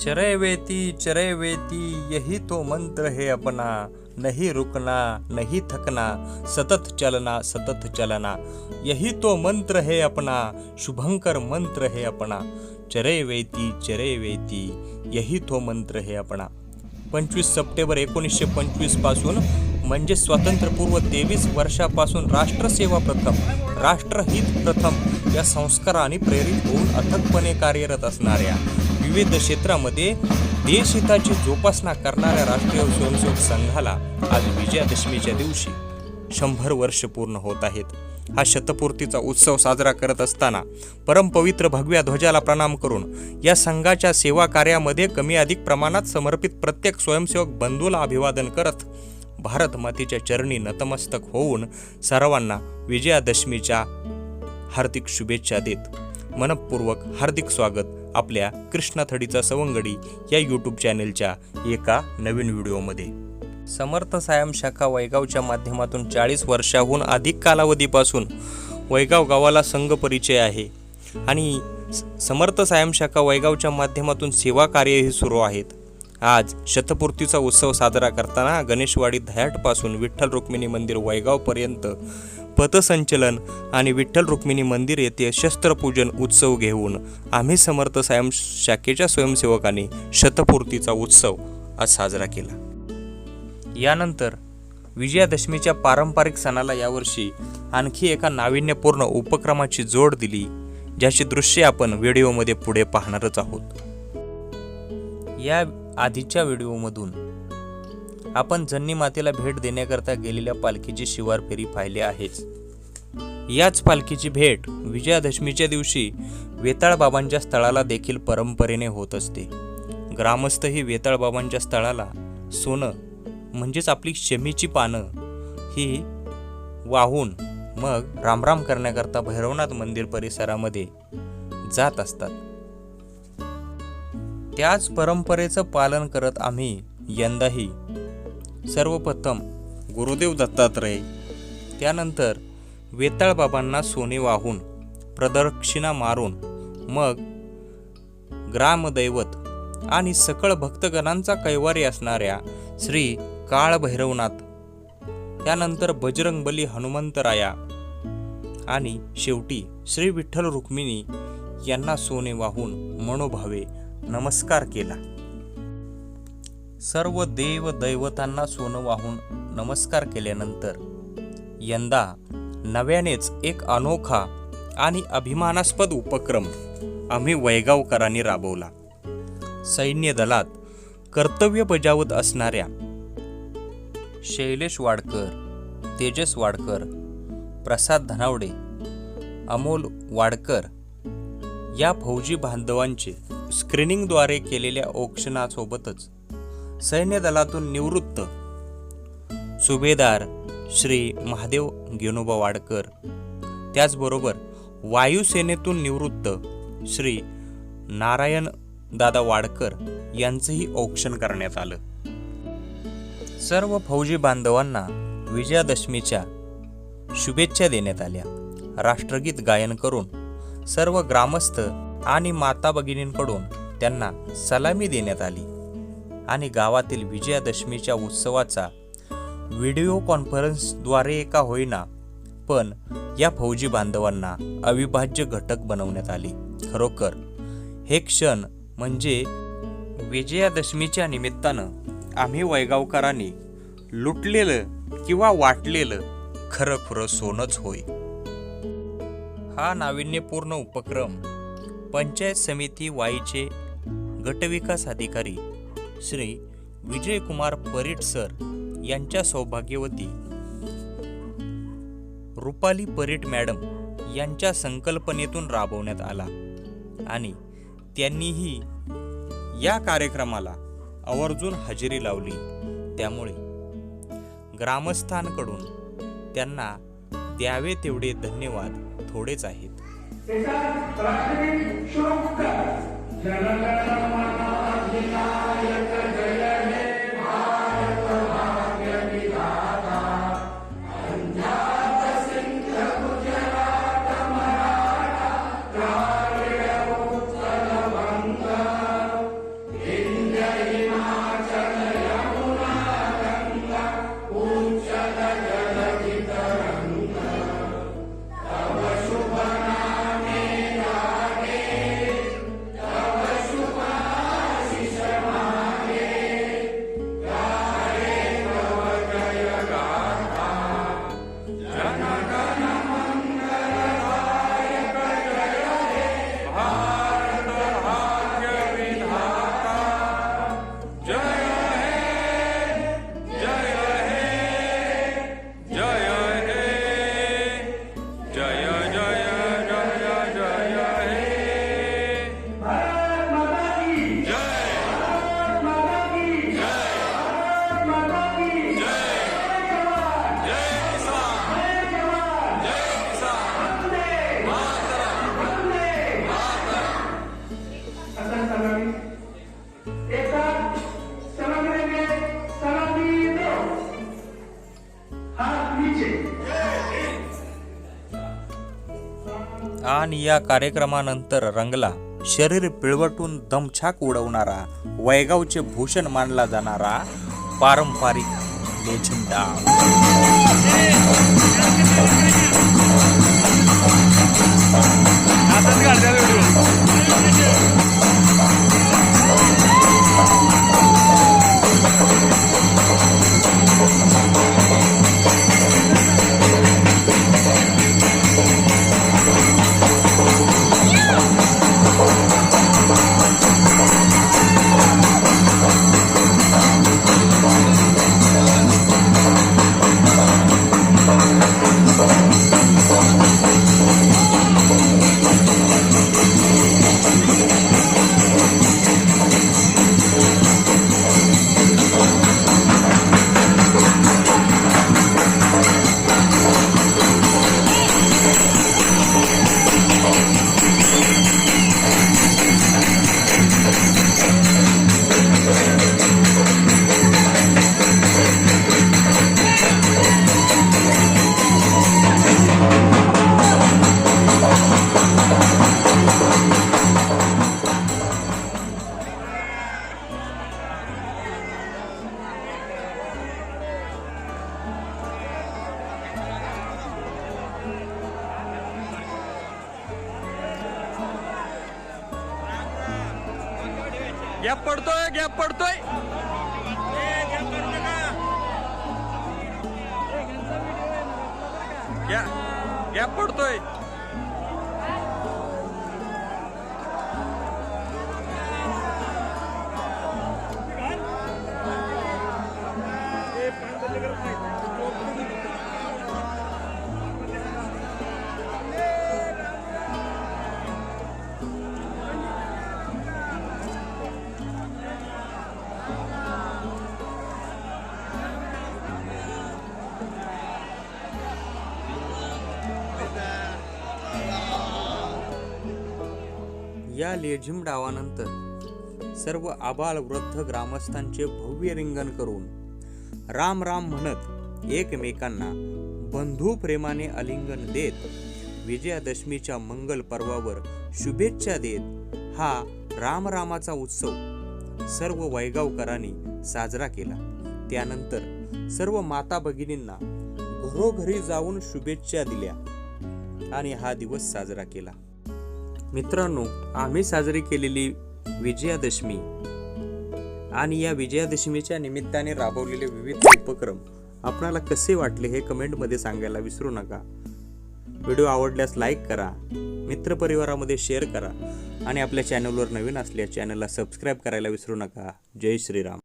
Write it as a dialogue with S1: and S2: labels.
S1: चरे वेती चरे वेती यही तो मंत्र है अपना। नहीं रुकना नहीं थकना सतत चलना सतत चलना। यही तो मंत्र है अपना शुभंकर मंत्र है अपना। चरे वेती चरे वेती यही तो मंत्र है अपना। पंचवीस सप्टेंबर एकोणीसशे पंचवीसपासून म्हणजे स्वातंत्र्यपूर्व तेवीस वर्षापासून राष्ट्रसेवा प्रथम राष्ट्रहित प्रथम या संस्काराने प्रेरित होऊन अथकपणे कार्यरत असणाऱ्या विविध क्षेत्रामध्ये देशहिताची जोपासना करणाऱ्या राष्ट्रीय स्वयंसेवक संघाला आज विजयादशमीच्या दिवशी शंभर वर्ष पूर्ण होत आहेत. हा शतपूर्तीचा उत्सव साजरा करत असताना परमपवित्र भगव्या ध्वजाला प्रणाम करून या संघाच्या सेवा कार्यामध्ये कमी अधिक प्रमाणात समर्पित प्रत्येक स्वयंसेवक बंधूला अभिवादन करत भारत मातेच्या चरणी नतमस्तक होऊन सर्वांना विजयादशमीच्या हार्दिक शुभेच्छा देत मनपूर्वक हार्दिक स्वागत आपल्या कृष्णाथडीचा सवंगडी या यूट्यूब चॅनेलच्या एका नवीन व्हिडिओमध्ये समर्थ सायम शाखा वैगावच्या माध्यमातून चाळीस वर्षाहून अधिक कालावधीपासून वैगाव गावाला संघ परिचय आहे आणि समर्थ सायम शाखा वैगावच्या माध्यमातून सेवा कार्यही सुरू आहेत. आज शतपूर्तीचा उत्सव साजरा करताना गणेशवाडी धयाटपासून विठ्ठल रुक्मिणी मंदिर वैगावपर्यंत पथसंचलन आणि विठ्ठल रुक्मिणी मंदिर येथे शस्त्रपूजन उत्सव घेऊन आम्ही समर्थ सायम शाखेच्या स्वयंसेवकांनी शतपूर्तीचा उत्सव आज साजरा केला. यानंतर विजयादशमीच्या पारंपरिक सणाला यावर्षी आणखी एका नाविन्यपूर्ण उपक्रमाची जोड दिली ज्याची दृश्ये आपण व्हिडिओमध्ये पुढे पाहणारच आहोत. या आधीच्या व्हिडिओमधून आपण जन्नी मातेला भेट देण्याकरता गेलेल्या पालखीची शिवार फेरी पाहिली आहेच. याच पालखीची भेट विजयादशमीच्या दिवशी वेताळबाबांच्या स्थळाला देखील परंपरेने होत असते. ग्रामस्थही ही वेताळबाबांच्या स्थळाला सोनं म्हणजेच आपली शमीची पानं ही वाहून मग रामराम करण्याकरता भैरवनाथ मंदिर परिसरामध्ये जात असतात. त्याच परंपरेचं पालन करत आम्ही यंदाही सर्वप्रथम गुरुदेव दत्तात्रय त्यानंतर वेताळबाबांना सोने वाहून प्रदक्षिणा मारून मग ग्रामदैवत आणि सकळ भक्तगणांचा कैवारी असणाऱ्या श्री काळभैरवनाथ त्यानंतर बजरंगबली हनुमंतराया आणि शेवटी श्री विठ्ठल रुक्मिणी यांना सोने वाहून मनोभावे नमस्कार केला. सर्व देव दैवतांना सोनं वाहून नमस्कार केल्यानंतर यंदा नव्यानेच एक अनोखा आणि अभिमानास्पद उपक्रम आम्ही वैगावकरांनी राबवला. सैन्य दलात कर्तव्य बजावत असणाऱ्या शैलेश वाडकर तेजस वाडकर प्रसाद धनावडे अमोल वाडकर या फौजी बांधवांचे स्क्रीनिंगद्वारे केलेल्या औक्षणासोबतच सैन्य दलातून निवृत्त. सुभेदार श्री महादेव गेनोबा वाडकर. त्याचबरोबर वायुसेनेतून निवृत्त श्री नारायण दादा वाडकर यांचंही औक्षण करण्यात आलं. सर्व फौजी बांधवांना विजयादशमीच्या शुभेच्छा देण्यात आल्या. राष्ट्रगीत गायन करून सर्व ग्रामस्थ आणि माता भगिनींकडून त्यांना सलामी देण्यात आली. आणि गावातील विजयादशमीच्या उत्सवाचा व्हिडिओ कॉन्फरन्सद्वारे एका होईना पण या फौजी बांधवांना अविभाज्य घटक बनवण्यात आले. खरोखर हे क्षण म्हणजे विजयादशमीच्या निमित्तानं आम्ही वैगावकरांनी लुटलेलं किंवा वाटलेलं खरं खुरं सोनच होय. हा नाविन्यपूर्ण उपक्रम पंचायत समिती वाईचे गटविकास अधिकारी श्री विजयकुमार परीट सर यांच्या सौभाग्यवती. रुपाली परेट मॅडम यांच्या संकल्पनेतून राबवण्यात आला आणि त्यांनीही या कार्यक्रमाला आवर्जून हजेरी लावली. त्यामुळे ग्रामस्थांकडून त्यांना द्यावे तेवढे धन्यवाद थोडेच आहेत. ஜனகணமனாதிநாயகன் आणि या कार्यक्रमानंतर रंगला शरीर पिळवटून दमछाक उडवणारा वैगावचे भूषण मानला जाणारा पारंपरिक लेझिंडा गॅप पडतोय गॅप पडतोय. गॅप पडतोय. या लेझिम डावानंतर सर्व आबाल वृद्ध ग्रामस्थांचे भव्य रिंगण करून राम राम म्हणत एकमेकांना बंधू प्रेमाने अलिंगन देत विजयादशमीच्या मंगल पर्वावर शुभेच्छा देत हा रामरामाचा उत्सव सर्व वैगावकरांनी साजरा केला. त्यानंतर सर्व माता भगिनींना घरोघरी जाऊन शुभेच्छा दिल्या आणि हा दिवस साजरा केला. मित्रांनो आम्ही साजरी केलेली विजयादशमी आणि या विजयादशमीच्या निमित्ताने राबवलेले विविध उपक्रम आपणाला कसे वाटले हे कमेंटमध्ये सांगायला विसरू नका. व्हिडिओ आवडल्यास लाईक करा मित्रपरिवारामध्ये शेअर करा आणि आपल्या चॅनलवर नवीन असल्या चॅनलला सबस्क्राईब करायला विसरू नका. जय श्रीराम.